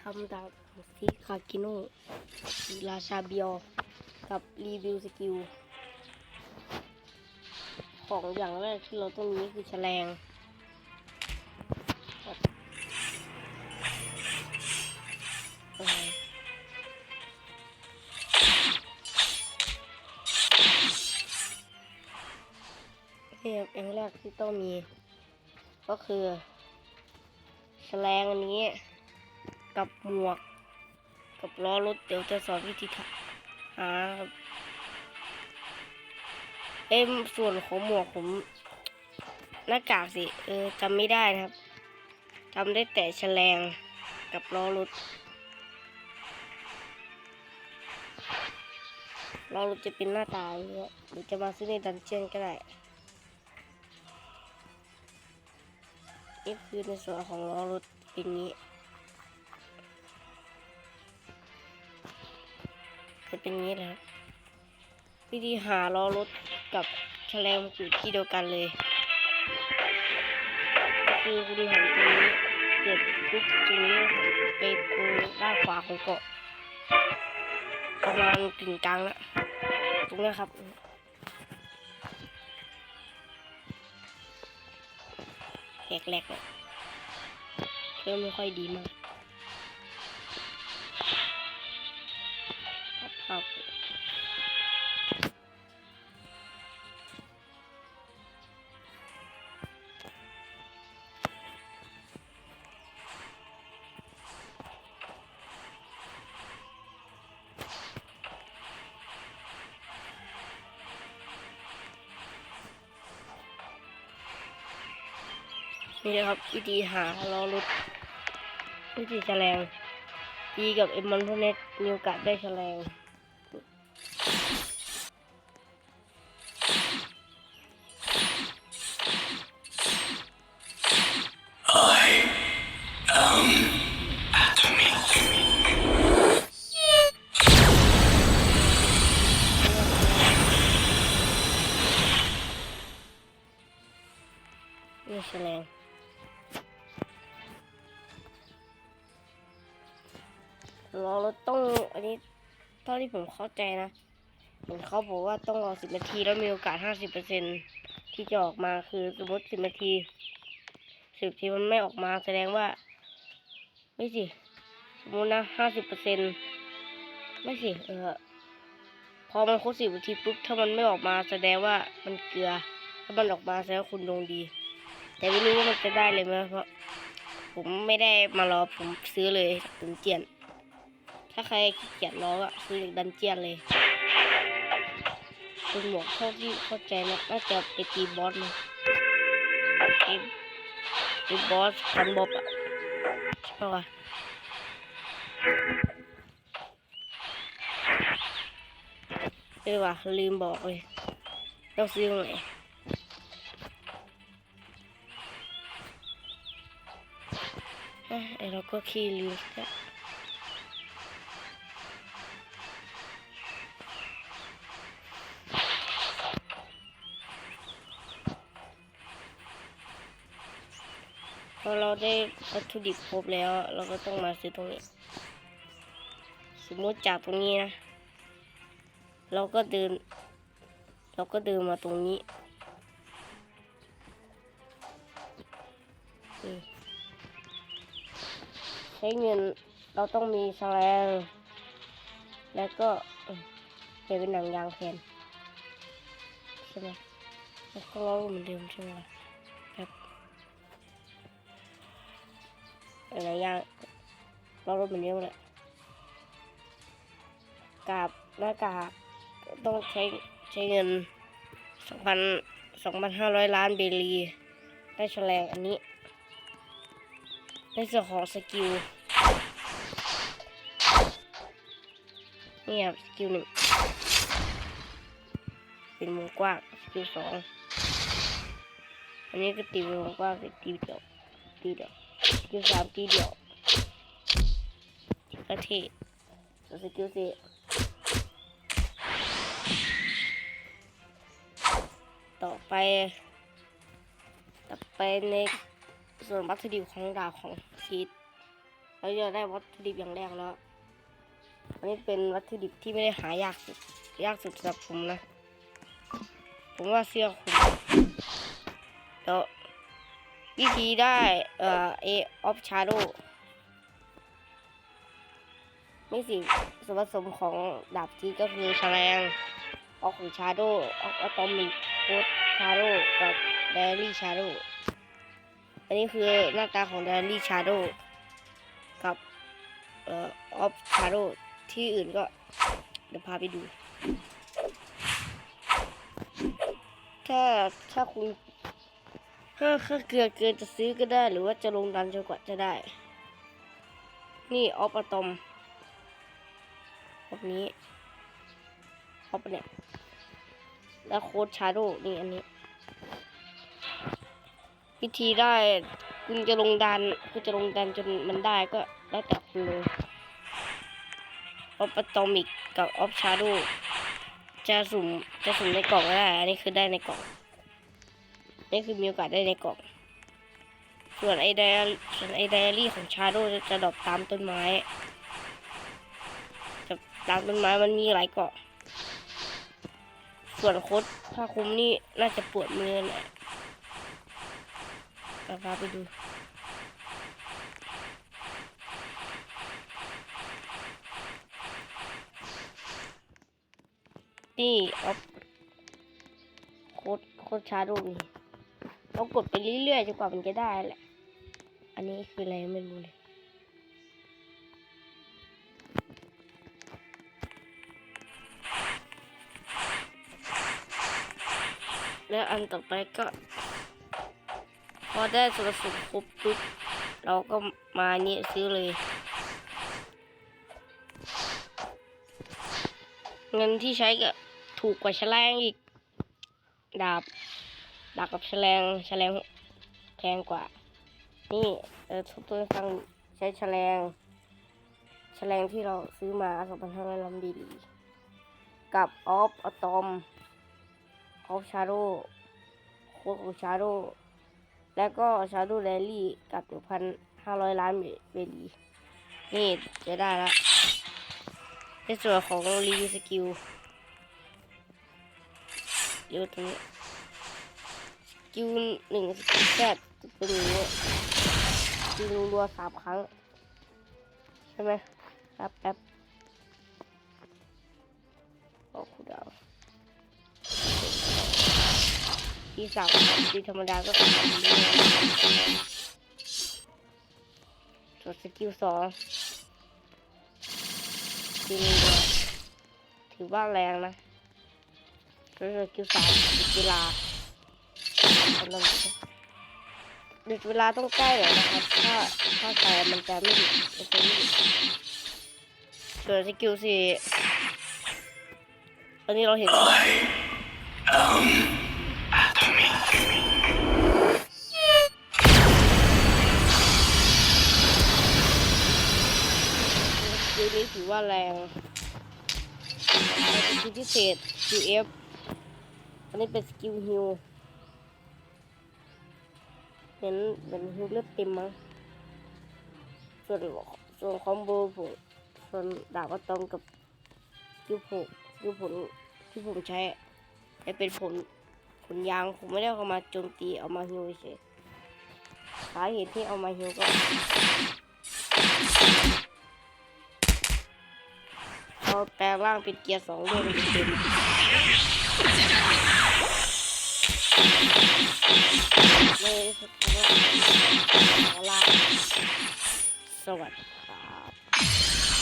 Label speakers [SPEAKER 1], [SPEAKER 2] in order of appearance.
[SPEAKER 1] ทำดาบซิคากิโน่ราชาเบียวกับรีวิวสกิล ของอย่างแรกที่เราต้องมีคือแฉลงครับเอ่อนี่ครับอย่างแรกที่ต้องมี ก็คือแฉลงอันนี้ กับหมวก กับล้อรถเดี๋ยวจะสอนวิธีทำหาครับเอ็มส่วนของหมวกผมหน้ากากสิ เออจำไม่ได้นะครับจำได้แต่แฉลงกับล้อรถล้อรถจะเป็นหน้าตาอย่างเงี้ยหรือจะมาซื้อในดันเจียนก็ได้นี่คือในส่วนของล้อรถเป็นอย่างนี้ เป็นงนี้แหละวิธีหาล้อรถกับแฉลงอยู่ที่เดียวกันเลย คือคุณหันตรงนี้เกิดปุ๊บตรงนี้ไปตรงด้านขวาของเกาะประมาณกึ่งกลางละตรงนี้ครับแหลกๆเนี่ยเครื่องไม่ค่อยดีมาก นี่นะครับวิธีหาล้อรถวิธีแฉลงดีกับเอ็มมันพเน็ตมีโอกาสได้แฉลงนี่แฉลง รอรถต้องอันนี้เท่าที่ผมเข้าใจนะเห็นเขาบอกว่าต้องรอสิบนาทีแล้วมีโอกาสห้าสิบเปอร์เซ็นที่จะออกมาคือสมมติสิบนาทีสิบทีมันไม่ออกมาแสดงว่า ไม่สิสมมตินะห้าสิบเปอร์เซ็นไม่สิเออพอมันครบสิบนาทีปุ๊บถ้ามันไม่ออกมาแสดงว่ามันเกลือถ้ามันออกมาแสดงว่าคุณดวงดี แต่ไม่รู้ว่ามันจะได้เลยไหมเพราะผมไม่ได้มารอผมซื้อเลยจากตุนเจียน ถ้าใครขี้เกียจรอก็ซื้อจากดันเจียนเลยคุณหมวกเท่าที่เข้าใจนะน่าจะไปตีบอสมาตีตีบอสฟันบอบอะใช่ปะวะเออว่ะลืมบอกเลยต้องซื้อไหนเอ้ยไอเราก็ขี้ลืมแล้ว อเราได้วัตถุดิบครบแล้ว เราก็ต้องมาซื้อตรงนี้ สมมติจากตรงนี้นะ เราก็เดิน เราก็เดินมาตรงนี้ใช้เงินเราต้องมีแลงแล้วก็เออเปลี่ยนเป็นหนังยางแทนใช่ไหมแล้วก็ล้อเหมือนเดิมใช่ไหม อะไรอย่างเรารถเหมือนเดิมแหละกาบหน้ากากต้องใช้ใช้เงินสองพันสองพันห้าร้อยล้านเบลีได้แฉลงอันนี้ในส่วนของสกิลนี่ครับสกิลหนึ่งเป็นมุมกว้างสกิลสองอันนี้ก็ตีมุมกว้างตีเดียวตีเดียว กิลสามตีเดียวก็เท่ส่วนสกิลสี่ต่อไป ต่อไปในส่วนวัตถุดิบของดาบของคีดเราจะได้วัตถุดิบอย่างแรกแล้ว อันนี้เป็นวัตถุดิบที่ไม่ได้หายากสุด ยากสุดสำหรับผมนะ ผมว่าเสื้อคลุมแล้ว วิธีได้เอ่อ A of Shadow ไม่สิส่วนผสมของดาบจีก็คือแฉลงออกของชาโดออกอะตอมิกโคดชาโดกับเดลี่ชาโดอันนี้คือหน้าตาของเดลี่ชาโดกับเอ่อออฟชาโดที่อื่นก็เดี๋ยวพาไปดู ถ้าถ้าคุณ ถ้าค่าเกลือเกินจะซื้อก็ได้หรือว่าจะลงดันจนกว่าจะได้ นี่ออฟอะตอมแบบนี้เข้าไปเนี่ยแล้วโค้ดชาโดนี่อันนี้ วิธีได้คุณจะลงดันคุณจะลงดันจนมันได้ก็แล้วแต่คุณเลยออฟอะตอมิกกับออฟชาโดจะสุ่มจะสุ่มในกล่องก็ได้ อันนี้คือได้ในกล่อง นี่คือมีโอกาสได้ในกล่อง ส่วนไอไดอาส่วนไอไดอรี่ของชาโดจะจะดรอปตามต้นไม้จะตามต้นไม้มันมีหลายเกาะ ส่วนโคดผ้าคลุมนี่น่าจะปวดมือแหละเอาพาไปดูนี่เอาโคดโคดชาโดนี่ เรากดไปเรื่อยๆจนกว่ามันจะได้แหละ อันนี้คืออะไรไม่รู้เลยแล้วอันต่อไปก็ พอได้ส่วนผสมครบปุ๊บเราก็มาเนี่ซื้อเลยเงินที่ใช้ก็ถูกกว่าชแลงอีก ดาบ ดาบกับแฉลงแฉลงแพงกว่า นี่เออทุกตัวฟังใช้แฉลงแฉลงที่เราซื้อมาสองพันห้าร้อยลำดีๆกับออฟอะตอมออฟชาโดโคดของชาโดแล้วก็ชาโดแรลลี่กับหนึ่งพันห้าร้อยล้านเบลีนี่จะได้ละในส่วนของรีวิวสกิลเดี๋ยวตรงนี้ กิลหนึ่งสกิลแซดเป็นอย่างนี้ยิงรัวสามครั้ง ใช่ไหมครับแป๊บโอ้คุณดาวที่สามที่ธรรมดาก็ตีส่วนสกิลสองทีนี้ถือว่าแรงนะแล้วสกิลสามหยุดเวลา กำลังจะหยุดเวลาต้องใกล้หน่อยนะครับ ถ้าถ้าใส่มันจะไม่หยุดมันจะไม่หยุดส่วนสกิลสี่ตอนนี้เราเห็นสกิลนี้ถือว่าแรงสกิลพิเศษ QF อันนี้เป็นสกิลฮิว เห็นเป็นฮิวเลือดเต็มมั้งส่วนส่วนคอมโบผมส่วนดาบอะตอมกับคิวผมคิวผลที่ผมใช้ใช้เป็นผลผลยางผมไม่ได้เอามาโจมตีเอามาฮิวเฉยสาเหตุที่เอามาฮิวก็เราแปลงร่างเป็นเกียร์สองด้วยมันเต็ม เลยขอลาสวัสดี